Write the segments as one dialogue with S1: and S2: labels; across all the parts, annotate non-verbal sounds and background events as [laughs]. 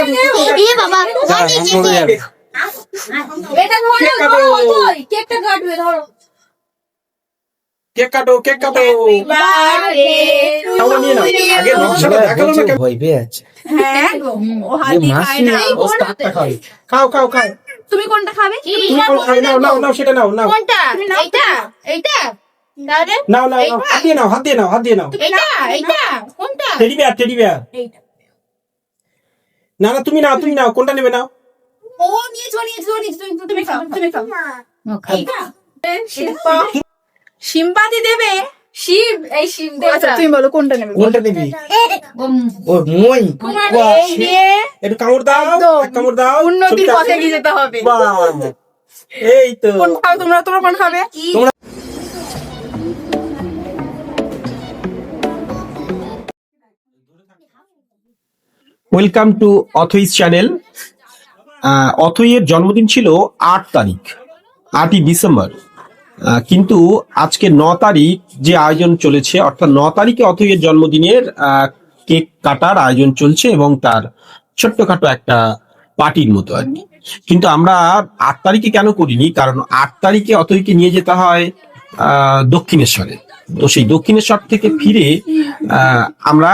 S1: এ বাবা
S2: যা, আমি
S3: এটা ধরে
S4: কেক
S3: ধরো, ধরো, কেকটা কাটবে ধরো।
S4: কেক কাটো কেক কাটো। তাও নিয়ে নাও। আগে নকশাটা দেখাল না
S2: ভয় পেয়ে যাচ্ছে
S3: হ্যাঁ ও হাতি খায় না।
S2: ও স্টারটা খাবে
S4: খাও খাও খাও
S3: তুমি কোনটা খাবে?
S4: নাও নাও নাও সেটা নাও নাও।
S1: কোনটা? এইটা? এইটা?
S4: নাও নাও নাও। হাত দিয়ে নাও হাত দিয়ে নাও হাত দিয়ে নাও।
S1: এইটা? এইটা? কোনটা?
S4: টেডি বিয়ার টেডি বিয়ার
S3: এইটা।
S4: না না তুমি নাও তুমি নাও কোনটা নেবে নাও?
S3: ও নিয়েছো নিয়েছো নিয়েছো তুমি তুমি খাও। তুমি খাও। এইটা শিল্পা সিম্পাতি দেবে? শিব এই শিব আচ্ছা তুমি বলো কোনটা নেবে?
S4: কোনটা নিবি?
S2: ও মই।
S4: একটু কামড় দাও কামড় দাও
S3: উন্নতির পথে এগিয়ে যেতে হবে।
S4: এই তো।
S3: কোন খাও তোমরা? তোমরা কোন খাবে?
S4: ওয়েলকাম টু অথইস চ্যানেল অথইয়ের জন্মদিন ছিল আট তারিখ আটই ডিসেম্বর। কিন্তু আজকে ন তারিখ যে আয়োজন চলেছে অর্থাৎ ন তারিখে অথইয়ের জন্মদিনের কেক কাটার আয়োজন চলছে এবং তার ছোট্টখাটো একটা পার্টির মতো আর কি। কিন্তু আমরা আট তারিখে কেন করিনি? কারণ আট তারিখে অথইকে নিয়ে যেতে হয় আহ, দক্ষিণেশ্বরে। তো সেই দক্ষিণেশ্বর থেকে ফিরে আমরা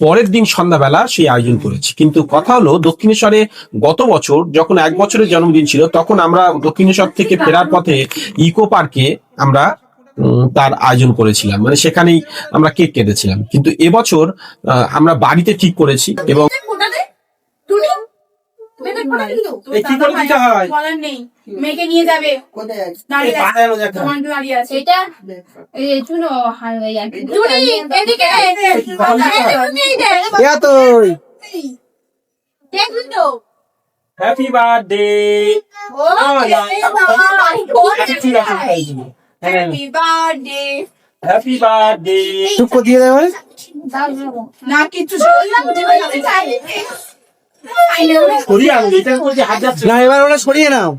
S4: পরের দিন সন্ধ্যাবেলা সেই আয়োজন করেছি। কিন্তু কথা হলো, দক্ষিণেশ্বরে গত বছর যখন এক বছরের জন্মদিন ছিল, তখন আমরা দক্ষিণেশ্বর থেকে ফেরার পথে ইকো পার্কে আমরা তার আয়োজন করেছিলাম। মানে সেখানেই আমরা কেক কেটেছিলাম। কিন্তু এবছর আমরা বাড়িতে ঠিক করেছি এবং
S3: মেয়েদের ফোটাতে দিলো।
S4: এই কি করে দিতে হয়?
S3: বলার নেই। মেয়েকে নিয়ে যাবে। দাঁড়িয়ে আছে। তোমার দাঁড়িয়ে আছে।
S1: এটা এই আর কি
S3: এদিকে
S2: ইয়া তোই
S3: দেখবি তো।
S4: হ্যাপি বার্থডে
S3: ও হ্যাপি বার্থডে
S4: হ্যাপি বার্থডে
S2: চুপ করে দিয়ে দেবে।
S3: না কিছু
S2: না এবার ওটা সরিয়ে নাও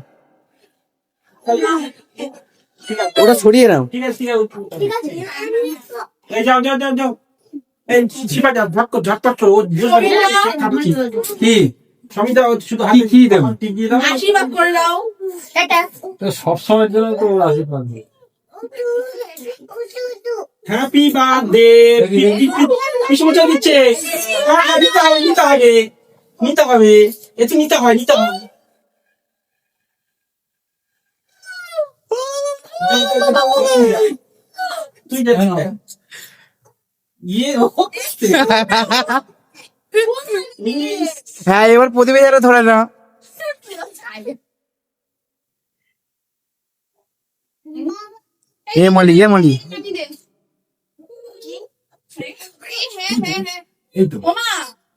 S2: ওটা সরিয়ে নাও
S4: ঠিক আছে ঠিক আছে এই যাও যাও যাও যাও এই শিবা যাও ঝট কর ঝটপট ও বুঝবে না, কেক কাটছি।
S2: কি
S4: সমিতা শুধু হাতে
S2: কি দেবো?
S4: টিপ দাও
S3: আশীর্বাদ করে দাও
S1: এটা
S2: তো সব সময়ের জন্য তো আশীর্বাদ
S4: হ্যাপি বার্থডে দিচ্ছে হ্যাঁ, হ্যাঁ, নিতে হবে। এতে নিতে হয় নিতে হবে। তুই দে। ইয়ে
S2: হ্যাঁ এবার প্রতিবেদনে ধরে না এ মলি এ মলি এই তো।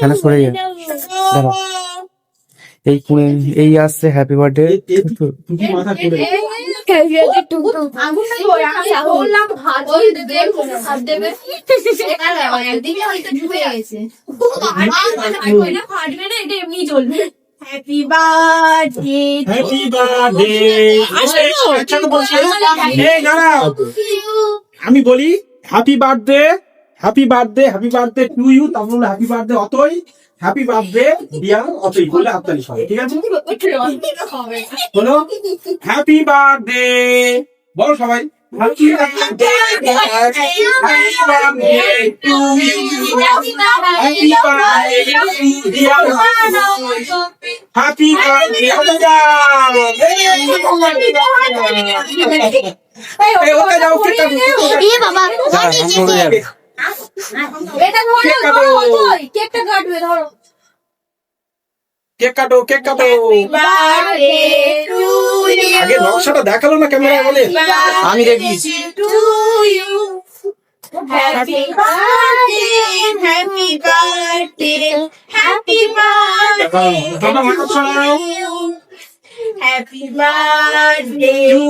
S2: কেন সরে দাঁড়া এই কুড়ে এই আসছে happy birthday
S3: happy birthday
S4: happy আমি বলি happy birthday happy birthday happy birthday to you তারপর বলে happy birthday Othoi. Happy birthday dear Othoi. বলে হাততালি সবাই ঠিক আছে? বলো। হ্যাপি বার্থডে বলো সবাই।
S1: এ বাবা
S2: যা, আমি মরে যাবে।
S3: এটা ধরে। ধরো কেকটা কাটবে ধরো।
S4: কেক কাটো কেক কাটো। আগে নকশাটা দেখাল না ক্যামেরায় বলে?
S2: আমি
S3: you Happy birthday, happy birthday, happy birthday to you. Happy birthday to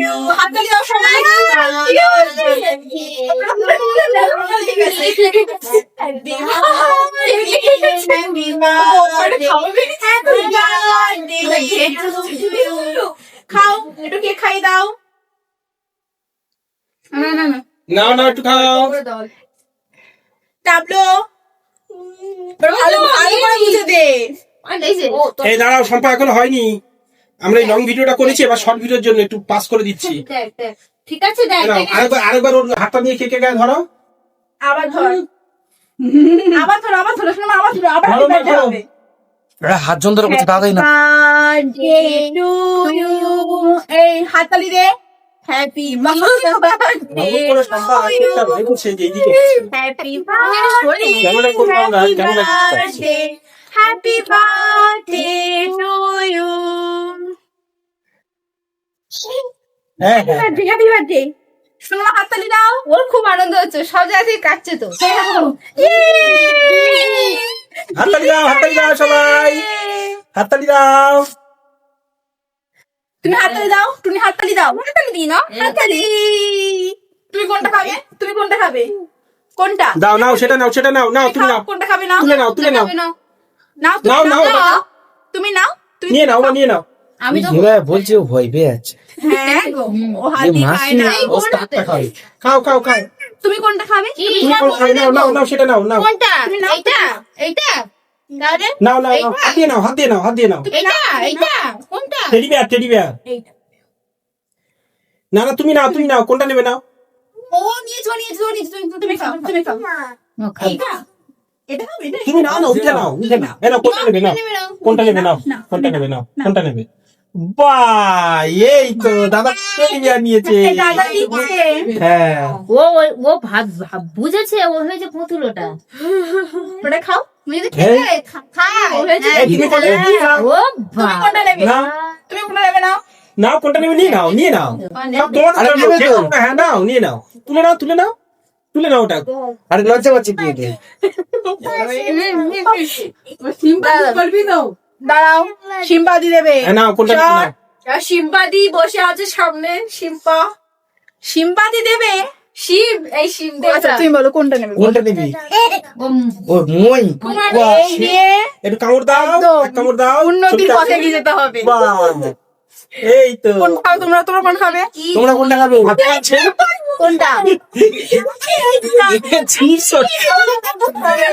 S3: you. হাততালি দাও সবাই। Happy birthday, happy birthday, happy birthday to you. খাও একটু কেক খাই দাও না না না
S4: না না একটু খাও
S3: টাবলো ভালো ভালো করে বুঝে দে
S4: এই দাঁড়াও সম্পা এখন হয়নি আমরা এই লং ভিডিওটা করেছি এবার শর্ট ভিডিওর জন্য একটু পাস করে দিচ্ছি। [laughs]
S1: ঠিক আছে দেখ
S4: আরেকবার আরেকবার ওর হাতটা নিয়ে কেকে গায়ে ধরো।
S3: আবার ধর। আবার ধর আবার ধর শোনো আবার ধর আবার
S4: ধরো,
S3: হাতে
S4: ধরো।
S2: হাত যন্ত্র করছে তাড়াতাড়ি না।
S3: ইউ এই হাততালি দে। Happy birthday happy birthday to you
S4: হ্যাঁ হ্যাঁ
S3: হ্যাপি হ্যাপি বার্থডে শোনো হাততালি দাও।
S1: ওর খুব আনন্দ হচ্ছে সব জায়গা কাটছে তো।
S4: হাততালি দাও হাততালি দাও সবাই। হাততালি দাও।
S3: তুমি হাততালি দাও তুমি হাততালি দাও। হাততালি দিই না হাততালি। তুমি কোনটা খাবে? তুমি কোনটা খাবে? কোনটা?
S4: দাও নাও সেটা নাও সেটা নাও নাও তুমি নাও।
S3: কোনটা খাবে নাও?
S4: তুলে নাও তুলে নাও।
S3: নাও। তুমি
S4: নাও, নাও,
S3: নাও
S4: নাও।
S3: তুমি নাও তুমি
S4: নিয়ে নাও নিয়ে নাও।
S1: আমি তো
S2: বলছে ও ভয় পেয়ে যাচ্ছে।
S3: হ্যাঁ? গো ও হাতি খায় না।
S4: ও স্টারটা খাও খাও খাও খাও।
S3: তুমি কোনটা খাবে?
S4: তুমি নাও নাও নাও সেটা নাও নাও।
S1: কোনটা?
S3: নাও।
S1: এইটা? এইটা?
S4: নাও নাও নাও। হাত নাও হাত নাও হাত নাও।
S1: এইটা? এইটা? কোনটা?
S4: টেডি বিয়ার টেডি বিয়ার
S3: এইটা।
S4: না না তুমি নাও তুমি নাও। কোনটা নেবে নাও?
S3: ও নিয়েছো নিয়েছো নিয়েছো তুমি তুমি খাও। তুমি খাও। এইটা?
S4: তুমি নাও না উঠে নাও উঠে নাও। নাও কোনটা নেবে নাও? কোনটা নেবে নাও। কোনটা নেবে নাও। কোনটা নেবে? বাহ এই তো দাদা টেডি নিয়েছে
S3: দাদা দিচ্ছে
S4: হ্যাঁ
S1: ও ও- ভাব ভাব- বুঝেছে ও হয়েছে পুতুলোটা
S3: ওটা খাও
S4: হ্যাঁ। নাও
S3: কোনটা নেবে
S4: নাও নিয়ে নাও নিয়ে হ্যাঁ নাও নিয়ে নাও তুলে নাও তুলে নাও তুলে নাও ওটা
S2: আরে লজ্জা পাচ্ছি
S3: দাঁড়াও সিম্পাদি দেবে।
S1: সিম্পাদি বসে আছে সামনে সিম্পা
S3: সিম্পাদি দেবে?
S1: শিব এই শিব
S3: আচ্ছা তুমি বলো কোনটা নেবে?
S2: কোনটা নেবে?
S1: ও
S2: মই।
S4: একটু কামড় দাও কামড় দাও।
S3: উন্নতির পথে
S4: গিয়ে
S3: এগিয়ে যেতে হবে।
S4: এই তো।
S3: কোন খাও তোমরা তোমরা কোন খাবে?
S2: তোমরা কোনটা খাবে?
S3: কোনটা?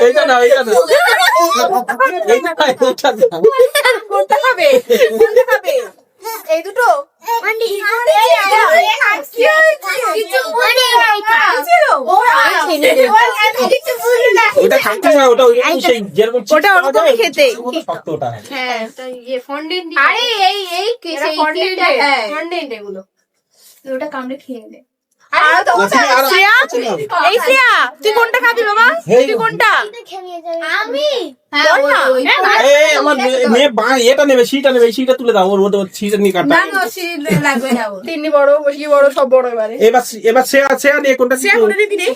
S4: এইটা এইটা এইটা
S3: কোনটা খাবে? কোনটা খাবে? এই দুটো এই এটা। কি হয়েছে? ছিল?
S4: ওটা খাচ্ছে না ওটা ওই সেই যেরকম
S3: ওটা ওরকমই খেতে।
S4: chips এর মতো শক্ত ওটা
S1: হ্যাঁ আরে এই এই
S3: এরা
S1: সেই
S3: হ্যাঁ।
S1: fondant এগুলো ওটা কামড়ে খেয়ে নে
S3: আর তো
S4: না, তুমি আরো-
S3: শ্রেয়া এই শ্রেয়া তুই কোনটা খাবি বাবা? তুই কোনটা?
S1: আমি?
S3: বল না।
S4: এই আমার মেয়ে- মেয়ে বা- এটা নেবে সিটা নেবে সিটা তুলে দাও ওর মধ্যে সিটা নিয়ে কাটা
S3: লাগবে না ওর। তিন্নি বড় বসি বড় সব বড় এবারে।
S4: এবার এবার সে আছে আর কোনটা
S3: শ্রেয়া কোনটা দিবি রে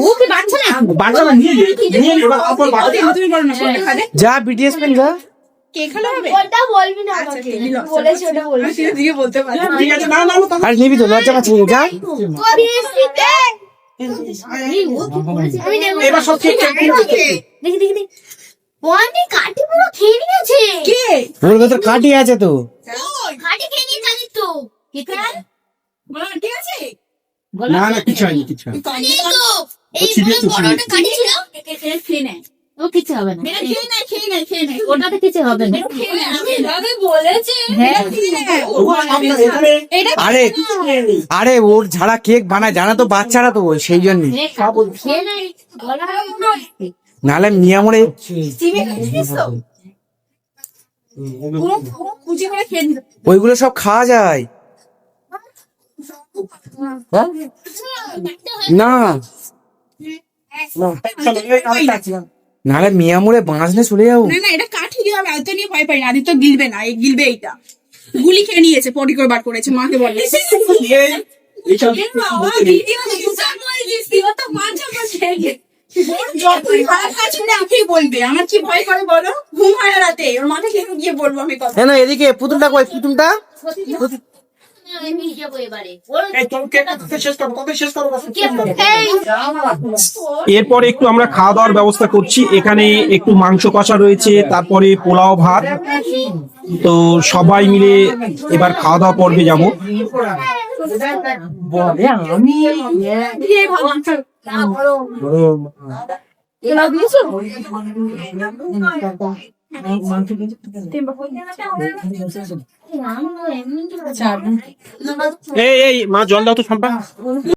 S1: ও কি বাচ্চা না
S4: বাচ্চারা নিয়ে নিয়ে নে, এবার অপর বাচ্চা-
S3: তুমি বলো না
S2: যা বিটিএস পেন যা।
S3: কে খেলা হবে?
S1: ওটা বলবি না
S3: আচ্ছা,
S1: আমাকে। বলেছি ওটা বলবি।
S3: আমি দিকে বলতে পারি।
S4: ঠিক আছে না না না
S2: আরে নিবি তো লজ্জা পাচ্ছি না, যা।
S4: এবার সব ঠিক।
S1: দেখি দেখি দেখি কাটি পুরো খেয়ে নিয়েছে।
S3: কে?
S2: ওর ভেতর কাটি আছে তো।
S1: কাটি খেয়ে নিয়ে জানিস তো। কোথায়
S3: বলো না, ঠিক আছে?
S4: না না কিছু হয়নি কিছু হয়নি।
S1: তো এই
S4: ছিঁড়ে তো ছিঁড়ে।
S1: বড়টা কাটি ছিল।
S3: খেয়ে নেয়
S1: ও কিছু হবে না। ওটাতে কিছু হবে না। হ্যাঁ।
S4: না,
S2: আরে আরে ওর ঝাড়া কেক বানায় জানা তো বাচ্চারা তো ওই, সেই জন্য।
S1: নে, খেয়ে নে গলা
S2: নাহলে মিয়া
S3: নিতে
S2: ওইগুলো সব খাওয়া যায়। হ্যাঁ? না। নাহলে মিয়া মরে বাঁচলে চলে যাব।
S3: না না এটা কাঠি দিয়ে আমি আদিত্য নিয়ে ভয় পাই না আদিত্য গিলবে না এই গিলবে এইটা। গুলি খেয়ে নিয়েছে পটি করে বার করেছে মাকে বলে।
S1: এদিকে পুতুলটা কই পুতুলটা?
S5: এরপরে একটু আমরা খাওয়া দাওয়ার ব্যবস্থা করছি। এখানে একটু মাংস কষা রয়েছে তারপরে পোলাও ভাত। তো সবাই মিলে এবার খাওয়া দাওয়া পর্বে যাব।
S3: দিয়েছ?
S5: এই এই মা জল দাও তো